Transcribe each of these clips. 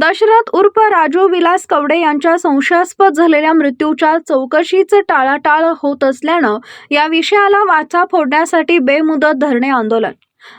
दशरथ उर्फ राजू विलास कवडे यांच्या संशयास्पद झालेल्या मृत्यूच्या चौकशीचं टाळाटाळ होत असल्यानं या विषयाला वाचा फोडण्यासाठी बेमुदत धरणे आंदोलन.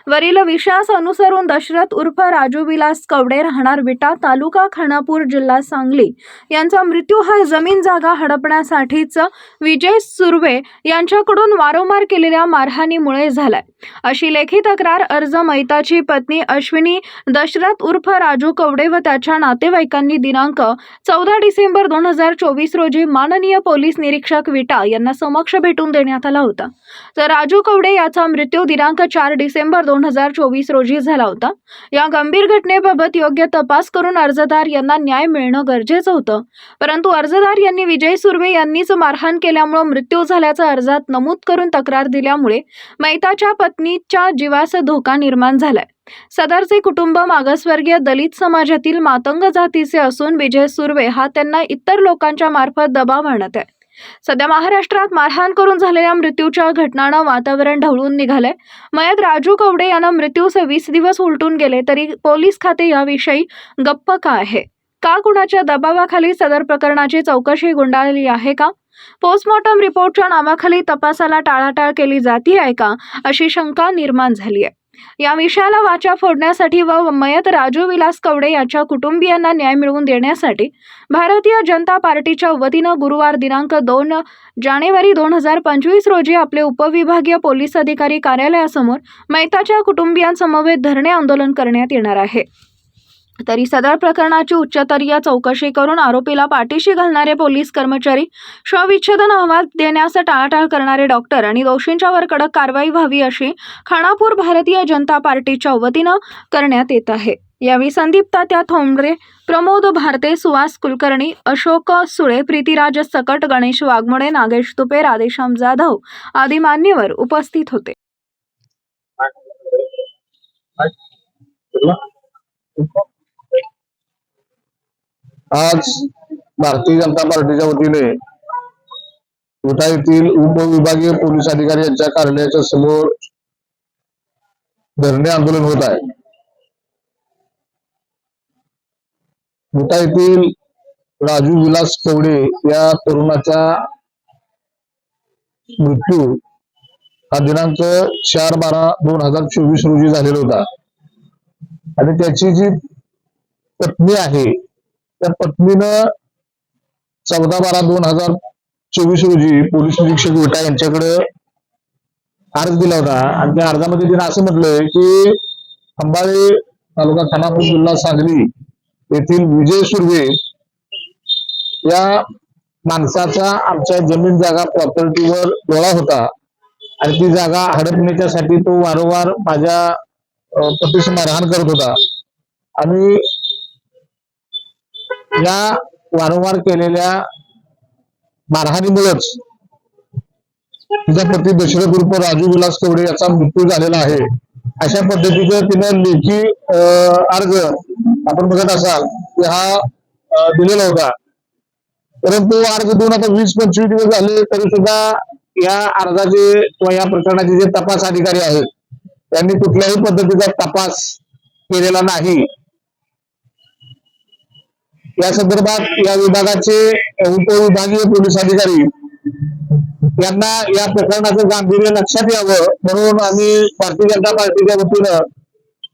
वरील विषयास अनुसरून दशरथ उर्फ राजू विलास कवडे राहणार विटा तालुका खानापूर जिल्हा सांगली. यांचा मृत्यू हा जमीन जागा हडपण्यासाठीच विजय सुर्वे यांच्याकडून वारंवार केलेल्या मारहाणीमुळे झालाय. अशी लेखी तक्रार अर्ज मैताची पत्नी अश्विनी दशरथ उर्फ राजू कवडे व त्याच्या नातेवाईकांनी दिनांक चौदा डिसेंबर दोन हजार चोवीस रोजी माननीय पोलीस निरीक्षक विटा यांना समक्ष भेटून देण्यात आला होता. तर राजू कवडे याचा मृत्यू दिनांक चार डिसेंबर दोन हजार चोवीस रोजी झाला होता. या गंभीर घटनेबाबत योग्य तपास करून अर्जदार यांना न्याय मिळणं गरजेचं होतं. परंतु अर्जदार यांनी विजय सुर्वे यांनीच मारहाण केल्यामुळे मृत्यू झाल्याचं अर्जात नमूद करून तक्रार दिल्यामुळे मैताच्या पत्नीच्या जीवास धोका निर्माण झालाय. सदरचे कुटुंब मागासवर्गीय दलित समाजातील मातंग जातीचे असून विजय सुर्वे हा त्यांना इतर लोकांच्या मार्फत दबाव आणत आहे. सध्या महाराष्ट्रात मारहाण करून झालेल्या मृत्यूच्या घटनांना वातावरण ढवळून निघालंय. मयत राजू कवडे यांना मृत्यूचे वीस दिवस उलटून गेले तरी पोलीस खाते याविषयी गप्प का आहे? का कुणाच्या दबावाखाली सदर प्रकरणाची चौकशी गुंडाळली आहे का? पोस्टमॉर्टम रिपोर्टच्या नावाखाली तपासाला टाळाटाळ केली जाती आहे का? अशी शंका निर्माण झाली आहे या विषयाला वाचा फोडण्यासाठी व मयत राजू विलास कवडे याच्या कुटुंबियांना न्याय मिळवून देण्यासाठी भारतीय जनता पार्टीच्या वतीनं गुरुवार दिनांक दोन जानेवारी दोन हजार पंचवीस रोजी आपले उपविभागीय पोलीस अधिकारी कार्यालयासमोर मैताच्या कुटुंबियांसमवेत धरणे आंदोलन करण्यात येणार आहे. तरी सदर प्रकरणाची उच्चस्तरीय चौकशी करून आरोपीला पाठीशी घालणारे पोलीस कर्मचारी शवविच्छेदन अहवाल देण्यास टाळाटाळ करणारे डॉक्टर आणि दोषींच्यावर कडक कारवाई व्हावी अशी खानापूर भारतीय जनता पार्टीच्या वतीनं करण्यात येत आहे. यावेळी संदीप तात्या थोंबरे प्रमोद भारते सुहास कुलकर्णी अशोक सुळे प्रीतिराज सकट गणेश वाघमोडे नागेश तुपे राधेश्याम जाधव आदी मान्यवर उपस्थित होते. आज भारतीय जनता पार्टीच्या वतीने विटा येथील उपविभागीय पोलीस अधिकारी यांच्या कार्यालयाच्या समोर धरणे आंदोलन होत आहे. विटा येथील राजू विलास कवडे या तरुणाचा मृत्यू हा दिनांक चार बारा दोन हजार चोवीस रोजी झालेला होता. आणि त्याची जी पत्नी आहे त्या पत्नीनं चौदा बारा दोन हजार चोवीस रोजी पोलीस निरीक्षक विटा यांच्याकडे अर्ज दिला होता. आणि त्या अर्जामध्ये तिने असं म्हटलंय की खंबाळे तालुका खानापूर जिल्हा सांगली येथील विजय सुर्वे या माणसाचा आमच्या जमीन जागा प्रॉपर्टीवर डोळा होता. आणि ती जागा हडपण्याच्यासाठी तो वारंवार माझ्या अं, पतीस मारहाण करत होता. आणि या वारंवार केलेल्या मारहाणीमुळेच तिचा पती दशरथ उर्फ राजू विलास कवडे याचा मृत्यू झालेला आहे. अशा पद्धतीचं तिनं लेखी अर्ज आपण बघत असाल की हा दिलेला होता. परंतु अर्ज देऊन आता वीस पंचवीस दिवस झाले तरी सुद्धा या अर्जाचे किंवा या प्रकरणाचे जे तपास अधिकारी आहेत त्यांनी कुठल्याही पद्धतीचा तपास केलेला नाही. या संदर्भात या विभागाचे उपविभागीय पोलीस अधिकारी यांना या प्रकरणाचं गांभीर्य लक्षात यावं म्हणून आम्ही भारतीय जनता पार्टीच्या वतीनं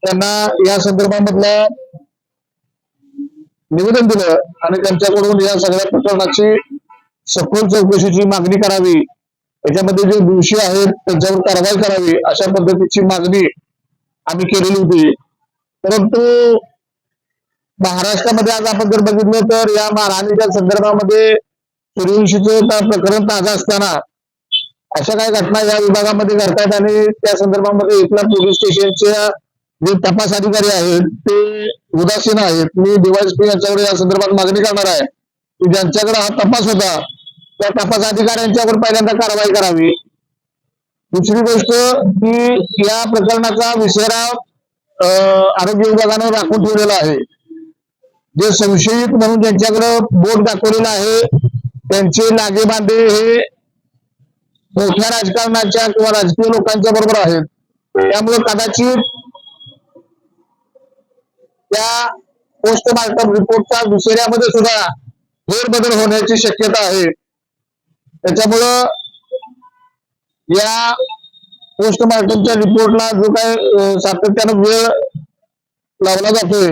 त्यांना या संदर्भामधलं निवेदन दिलं आणि त्यांच्याकडून या सगळ्या प्रकरणाची सखोल चौकशीची मागणी करावी. त्याच्यामध्ये जे दोषी आहेत त्यांच्यावर कारवाई करावी अशा पद्धतीची मागणी आम्ही केलेली होती. परंतु महाराष्ट्रामध्ये आज आपण जर बघितलं तर या मारहाणीच्या संदर्भामध्ये सूर्यवंशीचं प्रकरण ताजा असताना अशा काही घटना या विभागामध्ये घडतात आणि त्या संदर्भामध्ये इथल्या पोलीस स्टेशनच्या जे तपास अधिकारी आहेत ते उदासीन आहेत. मी डीवायसपी यांच्याकडे या संदर्भात मागणी करणार आहे की ज्यांच्याकडे हा तपास होता त्या तपास अधिकाऱ्यांच्यावर पहिल्यांदा कारवाई करावी. दुसरी गोष्ट की या प्रकरणाचा विषेरा आरोग्य विभागाने राखून ठेवलेला आहे. जे संशयित म्हणून ज्यांच्याकडे बोट दाखवलेलं आहे त्यांचे लागेबांधे हे मोठ्या राजकारणाच्या किंवा राजकीय लोकांच्या बरोबर आहेत. त्यामुळे कदाचित त्या पोस्टमार्टम रिपोर्टच्या दुसऱ्यामध्ये सुद्धा फेरबदल होण्याची शक्यता आहे. त्याच्यामुळं या पोस्टमार्टमच्या रिपोर्टला जो काय सातत्यानं वेळ लावला जातोय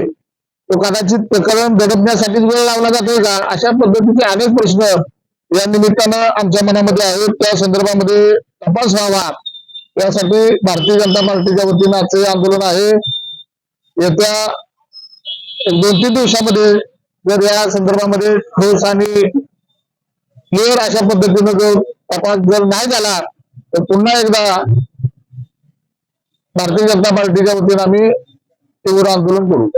तो कदाचित प्रकरण दडपण्यासाठीच वेळ लावला जातोय का? अशा पद्धतीचे अनेक प्रश्न या निमित्तानं आमच्या मनामध्ये आहेत. त्या संदर्भामध्ये तपास व्हावा. यासाठी भारतीय जनता पार्टीच्या वतीनं आजचं हे आंदोलन आहे. येत्या एक दोन तीन दिवसामध्ये जर या संदर्भामध्ये ठोस आणि क्लिअर अशा पद्धतीनं जर तपास जर नाही झाला तर पुन्हा एकदा भारतीय जनता पार्टीच्या वतीनं आम्ही तीव्र आंदोलन करू.